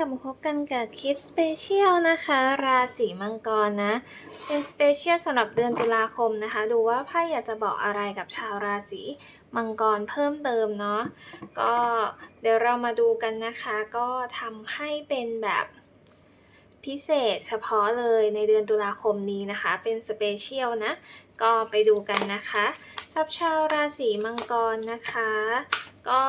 กลับมาพบกันกับคลิปสเปเชียลนะคะ ราศีมังกรนะ เป็นสเปเชียลสำหรับเดือนตุลาคมนะคะ ดูว่าไพ่อยากจะบอกอะไรกับชาวราศีมังกรเพิ่มเติมเนาะก็เดี๋ยวเรามาดูกันนะคะ ก็ทำให้เป็นแบบพิเศษเฉพาะเลยในเดือนตุลาคมนี้นะคะ เป็นสเปเชียลนะ ก็ไปดูกันนะคะสำหรับชาวราศีมังกรนะคะ ก็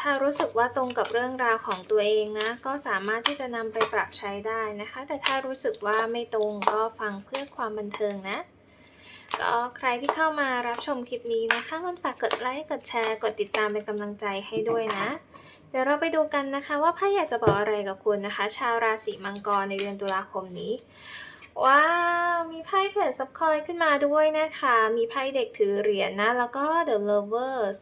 ถ้ารู้สึกว่าตรงกับเรื่องราวของตัวเองนะ ก็สามารถที่จะนำไปปรับใช้ได้นะคะ แต่ถ้ารู้สึกว่าไม่ตรงก็ฟังเพื่อความบันเทิงนะก็ใครที่เข้ามารับชมคลิปนี้นะคะมันฝากกดไลค์กดแชร์ กดติดตามเป็นกำลังใจให้ด้วยนะ เดี๋ยวเราไปดูกันนะคะว่าไพ่อยากจะบอกอะไรกับคุณนะคะ ชาวราศีมังกรในเดือนตุลาคมนี้ ว้าว มีไพ่เพจซับคอยขึ้นมาด้วยนะคะ มีไพ่เด็กถือเหรียญนะ แล้วก็ The Lovers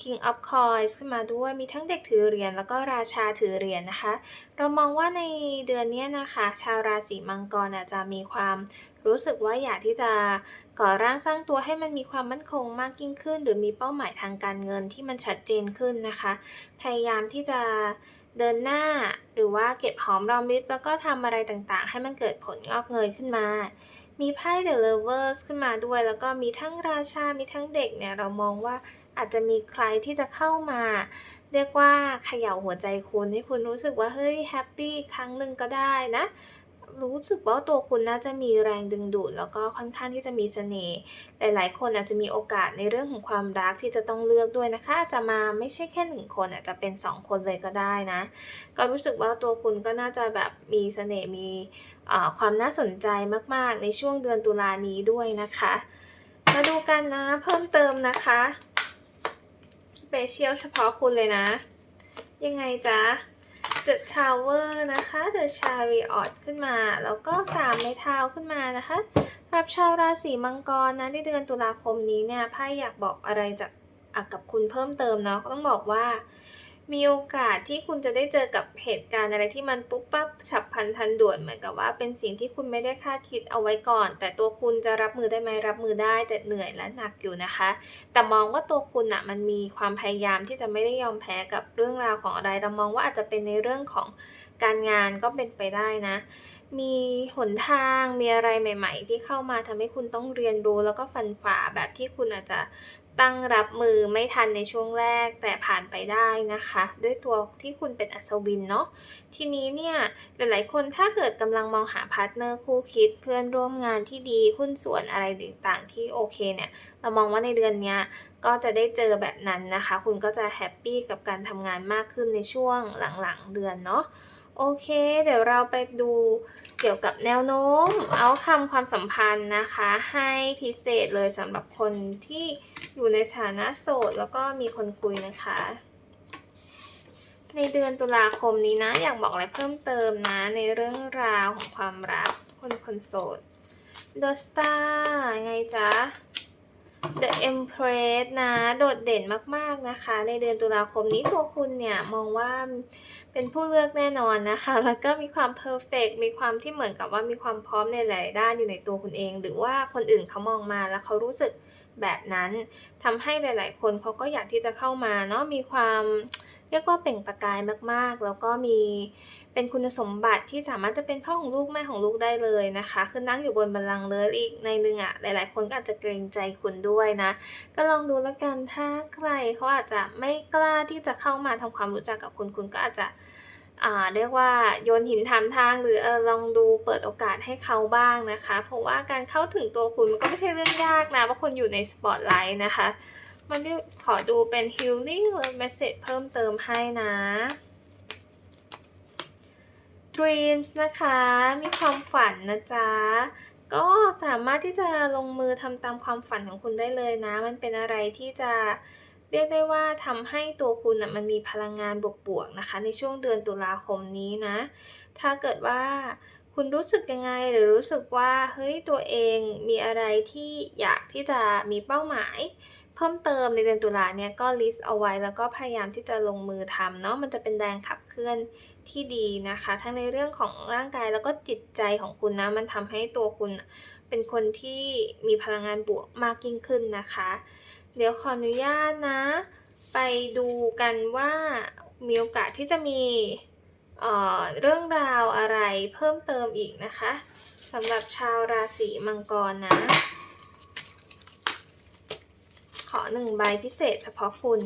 King of Coins ขึ้นมาด้วย มีทั้งเด็กถือเหรียญแล้วก็ราชาถือเหรียญนะคะ เรามองว่าในเดือนนี้นะคะ ชาวราศีมังกรอาจจะมีความรู้สึกว่าอยากที่จะก่อร่างสร้างตัวให้มันมีความมั่นคงมากยิ่งขึ้น หรือมีเป้าหมายทางการเงินที่มันชัดเจนขึ้นนะคะ พยายามที่จะ เดินหน้าหรือว่าเก็บหอมรอมริบแล้วก็ทำอะไรต่างๆ ให้มันเกิดผลงอกเงยขึ้นมา มีไพ่ The Lovers ขึ้นมาด้วย แล้วก็มีทั้งราชา มีทั้งเด็กเนี่ยเรามองว่าอาจจะมีใครที่จะเข้ามา เรียกว่าเขย่าหัวใจคุณให้คุณรู้สึกว่าเฮ้ยแฮปปี้ครั้งหนึ่งก็ได้นะ รู้สึกว่าตัวคุณน่าจะมีแรงดึงดูด แล้วก็ค่อนข้างที่จะมีเสน่ห์หลาย ๆ คนอาจจะมีโอกาสในเรื่องของความรักที่จะต้องเลือกด้วยนะคะ จะมาไม่ใช่แค่หนึ่งคนอาจจะเป็นสองคนเลยก็ได้นะ ก็รู้สึกว่าตัวคุณก็น่าจะแบบมีเสน่ห์มีความน่าสนใจมาก ๆ ในช่วงเดือนตุลานี้ด้วยนะคะ มาดูกันนะเพิ่มเติมนะคะสเปเชียลเฉพาะคุณเลยนะ ยังไงจ๊ะ The Tower นะคะ The Chariot ขึ้นมา แล้วก็3ไม้เท้าขึ้นมานะคะสำหรับชาวราศีมังกรนะในเดือนตุลาคมนี้เนี่ยไพ่อยากบอกอะไรจากกับคุณเพิ่มเติมเนาะก็ต้องบอกว่า มีโอกาสที่คุณจะได้เจอกับเหตุการณ์อะไรที่มันปุ๊บปั๊บฉับพลันทันด่วนเหมือนกับว่าเป็นสิ่งที่คุณไม่ได้คาดคิดเอาไว้ก่อน แต่ตัวคุณจะรับมือได้ไหมรับมือได้ แต่เหนื่อยและหนักอยู่นะคะ แต่มองว่าตัวคุณอะมันมีความพยายามที่จะไม่ได้ยอมแพ้กับเรื่องราวของอะไรเรามองว่าอาจจะเป็นในเรื่องของการงานก็เป็นไปได้นะ มีหนทางมีอะไรใหม่ ๆ ที่เข้ามาทำให้คุณต้องเรียนรู้แล้วก็ฟันฝ่าแบบที่คุณอาจจะ ตั้งรับมือไม่ทันในช่วงแรกแต่ผ่านไปได้นะคะ ด้วยตัวที่คุณเป็นอัศวินเนาะทีนี้เนี่ยหลายๆคนถ้าเกิดกำลังมองหาพาร์ทเนอร์คู่คิดเพื่อนร่วมงานที่ดีหุ้นส่วนอะไรต่างๆ ที่โอเคเนี่ย เรามองว่าในเดือนนี้ก็จะได้เจอแบบนั้นนะคะ คุณก็จะแฮปปี้กับการทำงานมากขึ้นในช่วงหลังๆเดือนเนาะโอเค เดี๋ยวเราไปดูเกี่ยวกับแนวโน้ม เอาคำความสัมพันธ์นะคะ ให้พิเศษเลยสำหรับคนที่ อยู่ในสถานะโสดแล้วก็มีคนคุยนะคะ ในเดือนตุลาคมนี้นะ อยากบอกอะไรเพิ่มเติมนะ ในเรื่องราวของความรักคนคนโสดโดสตาไงจ๊ะ The Empress นะ โดดเด่นมากๆนะคะ ในเดือนตุลาคมนี้ตัวคุณเนี่ยมองว่าเป็นผู้เลือกแน่นอนนะคะ แล้วก็มีความเพอร์เฟกมีความที่เหมือนกับว่ามีความพร้อมในหลายด้านอยู่ในตัวคุณเอง หรือว่าคนอื่นเขามองมาแล้วเขารู้สึกแบบนั้นทำให้หลาย ๆ คนเขาก็อยากที่จะเข้ามาเนาะมีความ เรียกว่าเปล่งประกายมากๆ แล้วก็มีเป็นคุณสมบัติที่สามารถจะเป็นพ่อของลูกแม่ของลูกได้เลยนะคะ คือนั่งอยู่บนบัลลังก์เลยอีกในหนึ่งอะ่ะหลาย ๆ คนก็อาจจะเกรงใจคุณด้วยนะ ก็ลองดูแล้วกันถ้าใครเขาอาจจะไม่กล้าที่จะเข้ามาทำความรู้จักกับคุณคุณก็อาจจะอ่าเรียกว่าโยนหินถามทางหรือเออลองดูเปิดโอกาสให้เขาบ้างนะคะ เพราะว่าการเข้าถึงตัวคุณมันก็ไม่ใช่เรื่องยากนะเพราะคุณอยู่ในสปอตไลท์นะคะ มันขอดูเป็น healing หรือ message เพิ่มเติมให้นะ dreams นะคะ มีความฝันนะจ๊ะ ก็สามารถที่จะลงมือทำตามความฝันของคุณได้เลยนะ มันเป็นอะไรที่จะเรียกได้ว่าทำให้ตัวคุณนะมันมีพลังงานบวกๆนะคะ ในช่วงเดือนตุลาคมนี้นะ ถ้าเกิดว่าคุณรู้สึกยังไงหรือรู้สึกว่าเฮ้ยตัวเองมีอะไรที่อยากที่จะมีเป้าหมาย เพิ่มเติมในเดือนตุลาเนี่ยก็ลิสต์เอาไว้แล้วก็พยายามที่จะลงมือทำเนาะมันจะเป็นแรงขับเคลื่อนที่ดีนะคะ ทั้งในเรื่องของร่างกายแล้วก็จิตใจของคุณนะ มันทำให้ตัวคุณเป็นคนที่มีพลังงานบวกมากยิ่งขึ้นนะคะ เดี๋ยวขออนุญาตนะ ไปดูกันว่ามีโอกาสที่จะมีเอ่อเรื่องราวอะไรเพิ่มเติมอีกนะคะสำหรับชาวราศีมังกรนะ หนึ่งใบพิเศษเฉพาะคุณ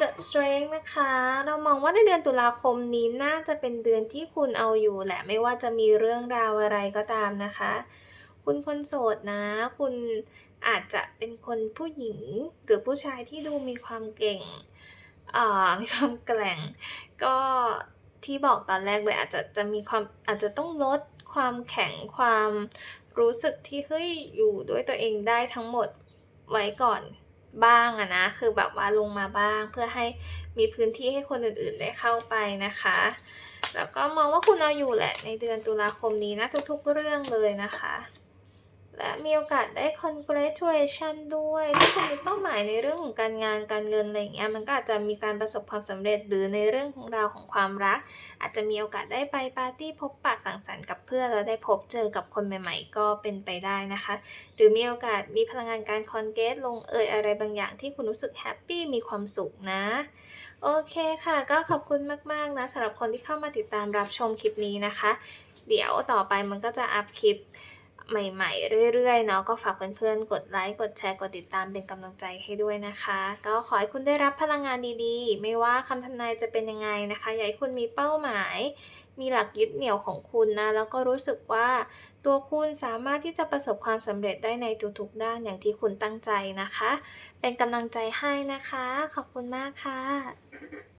The Strength นะคะ เรามองว่าในเดือนตุลาคมนี้น่าจะเป็นเดือนที่คุณเอาอยู่แหละไม่ว่าจะมีเรื่องราวอะไรก็ตามนะคะ คุณคนโสดนะ คุณอาจจะเป็นคนผู้หญิงหรือผู้ชายที่ดูมีความเก่งมีความแกร่ง ก็ที่บอกตอนแรกเลยอาจจะจะมีความอาจจะต้องลดความแข็งความรู้สึกที่เฮ้ยอยู่ด้วยตัวเองได้ทั้งหมดไว้ก่อน บ้างอะนะ คือแบบว่าลงมาบ้าง เพื่อให้มีพื้นที่ให้คนอื่นๆได้เข้าไปนะคะ แล้วก็มองว่าคุณเอาอยู่แหละในเดือนตุลาคมนี้นะทุกๆเรื่องเลยนะคะ และมีโอกาสได้ congratulation ด้วย ถ้าคุณมีเป้าหมายในเรื่องของการงานการเงินอะไรเงี้ยมันก็อาจจะมีการประสบความสำเร็จหรือในเรื่องของราวของความรัก อาจจะมีโอกาสได้ไปปาร์ตี้พบปะสังสรรค์กับเพื่อนแล้วได้พบเจอกับคนใหม่ ๆ ก็เป็นไปได้นะคะ หรือมีโอกาสมีพลังงานการคอนเกตลงเอยอะไรบางอย่างที่คุณรู้สึกแฮปปี้มีความสุขนะโอเคค่ะ ก็ขอบคุณมากๆนะสำหรับคนที่เข้ามาติดตามรับชมคลิปนี้นะคะ เดี๋ยวต่อไปมันก็จะอัพคลิป ใหม่ๆ เรื่อยๆ เนาะก็ฝากเพื่อนๆ กดไลค์ กดแชร์ กดติดตามเป็นกำลังใจให้ด้วยนะคะ ก็ขอให้คุณได้รับพลังงานดีๆ ไม่ว่าคำทำนายจะเป็นยังไงนะคะ อยากให้คุณมีเป้าหมาย มีหลักยึดเหนี่ยวของคุณนะ แล้วก็รู้สึกว่าตัวคุณสามารถที่จะประสบความสำเร็จได้ในทุกๆ ด้านอย่างที่คุณตั้งใจนะคะ เป็นกำลังใจให้นะคะ ขอบคุณมากค่ะ